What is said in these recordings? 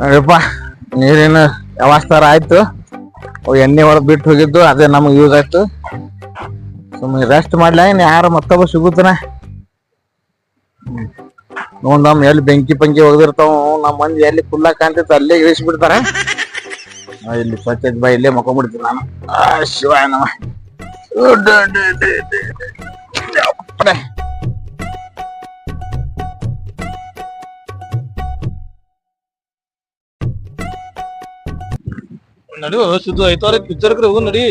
ನೋಡಿಪ್ಪ ನೀರಿನ ವ್ಯವಸ್ಥೆ ಆಯ್ತು. ಎಣ್ಣೆ ಒಳಗೆ ಬಿಟ್ಟು ಹೋಗಿದ್ದು ಅದೇ ನಮಗೆ ಯೂಸ್ ಆಯ್ತು. ಸುಮ್ಮನೆ ರೆಸ್ಟ್ ಮಾಡ್ಲ ಯಾರು ಮತ್ತೊಬ್ಬ ಸಿಗುತ್ತಾನ? ನೋಡಮ್ ಎಲ್ಲಿ ಬೆಂಕಿ ಪಂಕಿ ಹೋಗಿರ್ತಾವ ನಮ್ಮ ಮಂದಿ ಎಲ್ಲಿ ಕುಲ್ಲ ಕಾಣ್ತಿತ್ತು ಅಲ್ಲೇ ಇಳಿಸಿ ಬಿಡ್ತಾರ. ಆ, ಇಲ್ಲಿ ಸ್ವಚ್ಛದ ಬಾ ಇಲ್ಲೇ ಮಕ್ಕೊಂಡ್ಬಿಡ್ತೀನಿ ನಾನು. ಶಿವ ಸಿದ್ದು ಐತಾರ ಪಿಕ್ಚರ್ ಹೋಗು ನಡಿ.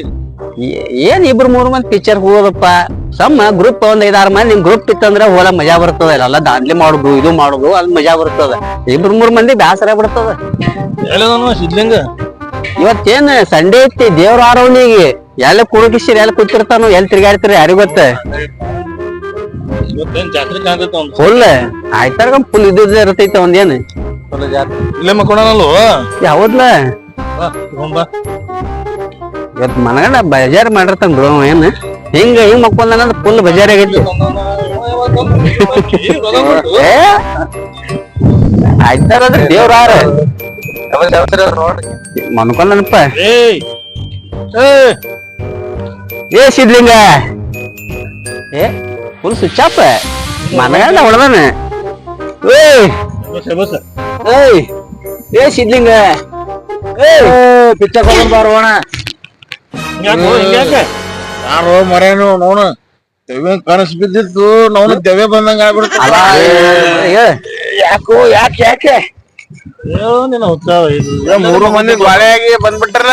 ಏನ್ ಇಬ್ರು ಮೂರು ಮಂದಿ ಪಿಕ್ಚರ್ ಹೋಗೋದಪ್ಪ? ಸಮ್ಮ ಗ್ರೂಪ್ ಒಂದ್ ಐದಾರು ಮಂದಿ ನಿಮ್ ಗ್ರೂಪ್ ಇತ್ತಂದ್ರ ಹೋಲ ಮಜಾ ಬರ್ತದ. ಇಲ್ಲ ದಾಂಡ್ಲಿ ಮಾಡುದು ಇದು ಮಾಡುದು ಅಲ್ಲಿ ಮಜಾ ಬರ್ತದ. ಇಬ್ರು ಮೂರ್ ಮಂದಿ ಬ್ಯಾಸರ ಬಿಡ್ತದ ಸಿದ್ಲಿಂಗ ಇವತ್ತೇನ್ ಸಂಡೇ ಐತಿ ದೇವ್ರ ಆರವನಿಗೆ ಎಲ್ಲ ಕುಡುಕಿಸಿರಿ ಎಲ್ಲ ಕೂತಿರ್ತಾನು ಎಲ್ಲಿ ತಿರ್ಗಾಡ್ತೀರಿ ಯಾರಿಗ ಗೊತ್ತ? ಫುಲ್ ಆಯ್ತಾರ ಫುಲ್ ಇದ್ದ ಇರ್ತೈತೆ ಒಂದೇನ್? ಇಲ್ಲೇ ಯಾವದ್ಲ? ಇವತ್ ಮನಗಂಡ ಬಜಾರ್ ಮಾಡಿರ್ತಾನ ಬಿಡು ಅವ ಏನ್? ಹಿಂಗ ಹಿಂಗ್ ಮಕ್ಕೊಂದ ಫುಲ್ ಬಜಾರ್ ಆಗೈತಿ ಏ ಆಯ್ತಾರ ಅದ್ರ ದೇವ್ರ ಆರ ಮನ್ಕೊಂಡನಪ್ಪ. ಏ ಸಿದ್ಲಿಂಗ ಏ ಫುಲ್ ಸ್ವಿಚ್ ಆಫ್ ಮನಗಂಡ ಹೊಡೆದಾನ. ಏಯ್. ಏಯ್ ಏ ಸಿದ್ಲಿಂಗ ಏಯ್! ಪಿಚ್ಚರ್ ಹೋಗೋಣ ಬಾರೋಣ ಯಾರೋ ಮರೇನು ನೋಣ ದೆವ್ವ ಕನಸು ಬಿದ್ದಿತ್ತು ನೋನು ದೆವ್ವ ಬಂದಂಗ ಆಗ್ಬಿಡ್ತು ಅಲ್ಲ ಏ, ಯಾಕೋ ಯಾಕೆ ಯಾಕೆ? ಹೇಳು ನಿನ್ನ ಉತ್ಸಾಹ ಇದು. ಮೂರು ಮಂದಿ ಗಾಳಿಯಾಗಿ ಬಂದ್ಬಿಟ್ರ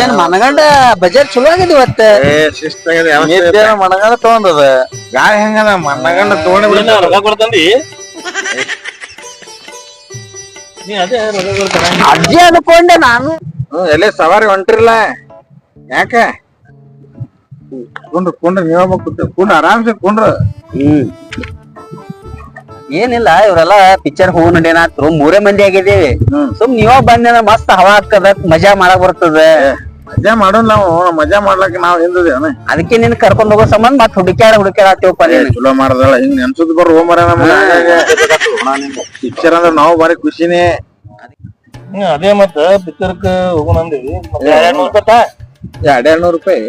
ಏನ್ ಮನಗಂಡ ಬಜೆಟ್ ಚಲೋ ಆಗ್ಯದ ಇವತ್ತ. ಏ ಶಿಸ್ತಾಗಿದೆ ಮನಗಂಡ ತಗೊಂಡದ. ಗಾಳಿ ಹೆಂಗದ? ಮನಗಂಡ ತಗೊಂಡ್ ಬಿಡ್ತಾರ. ರೊಕ್ಕ ಕೊಡ್ತಂದಿ? ನೀ ಅದೇ ಅಜ್ಜಿ ಅನ್ಕೊಂಡೆ ನಾನು. ಎಲ್ಲಿ ಸವಾರಿ ಹೊಂಟ್ರಿಲ್ಲ ಯಾಕ? ಕುಂಡ್ರು ಕುಂಡ್ರು ನೀವ ಕೂತ್ರಿ. ಕುಂಡ್ರ ಆರಾಮ್ಸೆ ಕುಂಡ್ರು. ಹ್ಮ್. ಏನಿಲ್ಲ ಇವರೆಲ್ಲ ಪಿಕ್ಚರ್ ಹೋಗ್ ನಡೇನಾತ್ರು ಮೂರೇ ಮಂದಿ ಆಗಿದ್ದೀವಿ. ಹ್ಮ್. ಸುಮ್ ನೀವ ಬಂದೇನ ಮಸ್ತ್ ಹವಾ ಹಾಕದ ಮಜಾ ಮಾಡಕ್ ಬರ್ತದ. ಮಜಾ ಮಾಡೋಣ ನಾವು ಮಜಾ ಮಾಡ್ಲಕ್ಕ ನಾವ್ ಹಿಂದದೇನ ಅದಕ್ಕೆ ನಿನ್ ಕರ್ಕೊಂಡ್ ಹೋಗೋ ಸಂಬಂಧ ಮತ್ ಹುಡುಕ್ಯಾರ ಹುಡುಕ್ಯಾರ ಆತೀವಪ್ಪ ನೀನ್ ಚಲೋ ಮಾಡದಲ್ಲ ಹಿಂಗ್ ನೆನ್ಸುದ್ ಬರ್ ಹೋಮರ ಪಿಕ್ಚರ್ ಅಂದ್ರ ನಾವು ಬಾರಿ ಖುಷಿನೇ. ಅದೇ ಮತ್ತ ಪಿಕ್ಚರ್ಕ್ ಹೋಗೋಣ ಅಂದಿವಿ. ಎರಡ್ ನೂರ್ ರೂಪಾಯಿ ಎರಡ್ ಎರಡ್ನೂರು ರೂಪಾಯಿ?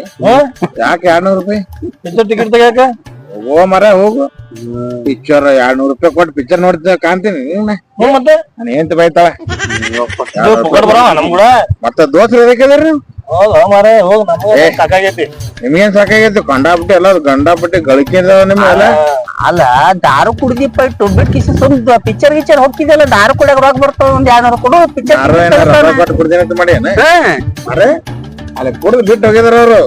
ಯಾಕೆ ಎರಡ್ನೂರ್ ರೂಪಾಯಿ? ಪಿಕ್ಚರ್ ಟಿಕೆಟ್ ತಗ್ಯಾಕ? ಹೋಗೋ ಮರ ಹೋಗು. ಪಿಕ್ಚರ್ ಎರಡ್ನೂರ್ ರೂಪಾಯಿ ಕೊಟ್ಟು ಪಿಕ್ಚರ್ ನೋಡಿದ ಕಾಣ್ತೀನಿ ನೀವ್ನ ಮತ್ತೆ? ನಾನು ಏನ್ ಬೈತಾಳ. ಮತ್ತ ದೋಸ್ರು ಎದಕ್ಕಿದಾರ ನೀವು ಹೌದು ಮಾರೇ ಹೋಗ್ ನಮ್ಗೆ ಏ. ಸಾಕಾಗೈತಿ. ನಿಮ್ಗೇನ್ ಸಾಕಾಗೈತಿ? ಕಂಡಾಬಿಟ್ಟು ಎಲ್ಲ ಗಂಡಾಪಟ್ಟಿ ಗಳಿಕೆ ನಿಮ್ಗೆಲ್ಲ ಅಲ್ಲ? ದಾರು ಕುಡಿದಿಪ್ಪ ಟೊಬ್ಬಿಟ್ ಕಿಸಿ ಸುಮ್ ಪಿಕ್ಚರ್ ಗಿಚ್ಚರ್ ಹೋಗ್ತಿದ್ಯಲ್ಲ ದಾರು ಕುಡಿಯಾಕ ರೊಕ್ಕ ಬರ್ತಾವ ಒಂದ್ ಯಾರು ಕೊಡು ಪಿಕ್ಚರ್ ಯಾರೋ ಏನಾರ ರೊಕ್ಕ ಕೊಟ್ಟು ಕೊಡ್ತೀನಿ ಅಂತ ಮಾಡಿ ಏನ? ಅರೆ ಅಲ್ಲಿ ಕುಡ್ದು ಬಿಟ್ಟು ಹೋಗಿದಾರ ಅವ್ರು.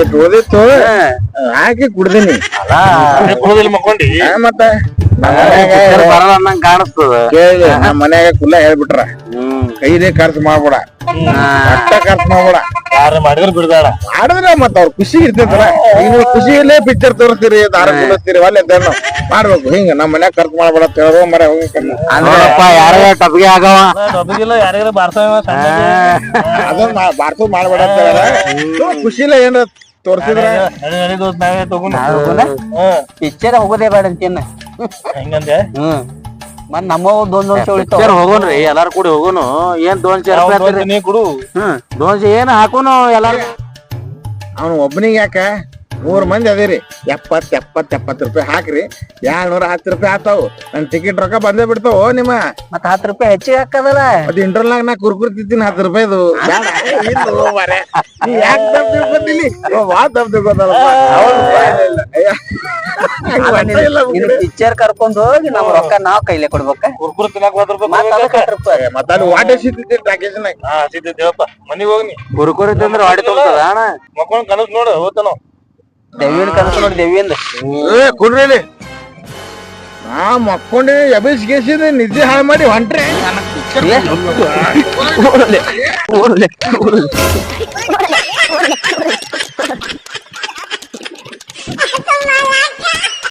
ಇಟ್ ಓದಿತ್ತು. ಹಾಕಿ ಕುಡ್ದೀನಿ. ಕುಡ್ದಿಲ್ಲ ಮಕ್ಕೊಂಡಿ. ಮತ್ತೆ? ಬರಲ್ಲ ಅನ್ನಂಗ್ ಕಾಣಿಸ್ತದ. ಕೇಳಿ ನಮ್ಮ ಮನ್ಯಾಗ ಕುಲ್ಲ ಹೇಳ್ಬಿಟ್ರ. ಕೈದೇ ಖರ್ಚು ಮಾಡ್ಬೇಡ. ಅಷ್ಟ ಖರ್ಚು ಮಾಡ್ಬೇಡ. ಯಾರು ಮಾಡಿದ್ರ ಬಿಡ್ದಾಡ ಮಾಡಿದ್ರ ಮತ್ತ ಅವ್ರ ಖುಷಿ ಇರ್ತೈತಲ್ಲ. ಈಗ ನೀವು ಖುಷಿಯಲ್ಲೇ ಪಿಕ್ಚರ್ ತೋರಿಸ್ತೀರಿ ದಾರ ಕುಡಿಸ್ತೀರಿ ಒಳ್ಳೆ ಅಂತ ನಾವು ಮಾಡ್ಬೇಕು. ಹಿಂಗ ನಮ್ಮ ಮನ್ಯಾಗ ಖರ್ಚು ಮಾಡ್ಬೇಡ ಅಂತ ಹೇಳೋ ಮರ ಹೋಗಿ ಅಂದ್ರಪ್ಪ ಯಾರ ಟಬ್ಗೆ ಆಗವ. ಡಬ್ಬಿಗಿಲ್ಲ ಯಾರಿಗಾರ ಬಾರ್ತಾವ ಅದನ್ನ ಬಾರ್ಸೋದ್ ಮಾಡ್ಬೇಡ ಅಂತ ಹೇಳ ಖುಷಿಲೇ ಏನ್ರ ತೋರ್ಸಿದ್ರ? ಪಿಕ್ಚರ್ ಹೋಗೋದೇ ಬೇಡ ಅಂತೀನ. ಹೆಂಗಂದೆ? ಹ್ಮ್. ಮತ್ ನಮ್ಮ ದೊಂದ್ ವರ್ಷ ಉಳಿತಾವ ಹೋಗೋಣ್ರಿ ಎಲ್ಲಾರು ಕೂಡಿ ಹೋಗೋನು. ಏನ್ ರೂಪಾಯಿ ತಗೊಂಡ್ ನೀ ಕೊಡು. ಹ್ಮ್ ದೋನ್ಶೆ ಏನ್ ಹಾಕೋನು ಎಲ್ಲಾರು? ಅವ್ನು ಒಬ್ಬನಿಗೆ ಯಾಕ? ಮೂರ್ ಮಂದಿ ಅದೇರಿ. ಎಪ್ಪತ್ ಎಪ್ಪತ್ ಎಪ್ಪತ್ ರೂಪಾಯಿ ಹಾಕ್ರಿ. ಏಳ್ನೂರ ಹತ್ತು ರೂಪಾಯಿ ಆತಾವು. ನನ್ ಟಿಕೆಟ್ ರೊಕ್ಕ ಬಂದೇ ಬಿಡ್ತಾವ ನಿಮ್ಮ. ಮತ್ ಹತ್ತು ರೂಪಾಯಿ ಹೆಚ್ಚಿಗೆ ಹಾಕದಲ್ಲ? ಮತ್ ಇಂಟರ್ನಾಗ ನಾ ಕುರ್ಕುರ್ ತಿಂತೀನಿ ಹತ್ತು ರೂಪಾಯಿದು ಬೇಡ, ಇಲ್ಲೋ ಮಾರ್ರೆ. ನೀ ಯಾಕ್ ತಪ್ಪ್ ತಿಳ್ಕೊತಿಲಿ? ಇವ ಭಾಳ ತಪ್ಪ್ ತಿಳ್ಕೊತಾನಪ್ಪ. ಪಿಕ್ಚರ್ ಕರ್ಕೊಂಡ್ ಹೋಗಿ ನಮ್ ರೊಕ್ಕ ನಾವ್ ಕೈಲೇ ಕೊಡ್ಬೇಕ? ಕುರ್ಕುರ್ ತಿನ್ನಾಕ ಹೋದ್ರ ಮತ್ತ್ ಅದಕ್ಕೆ ಹತ್ತ್ ರೂಪಾಯಿ. ಮತ್ತ ಅಲ್ಲಿ ವಾಟೆ. ಹಾ ಮನಿಗ್ ಹೋಗ್ನಿ ಕುರುಕುರಿ ತಿಂದ್ರೆ ವಾಡಿ ತುಂಬತದ ಅಣ್ಣ? ಮಕ್ಕೊಂಡ್ ಕನಸ್ ನೋಡು ಹೋತನೋ ಕನಸು ನೋಡಿ ದೆವ್ವಿಂದ ಏ ಕುಡ್ರಿ. ನಾ ಮಕ್ಕೊಂಡಿ ಎಬಿಸ್ ಗೇಸಿದ ನಿದ್ದೆ ಹಾಳು ಮಾಡಿ ಹೊಂಟ್ರೆ.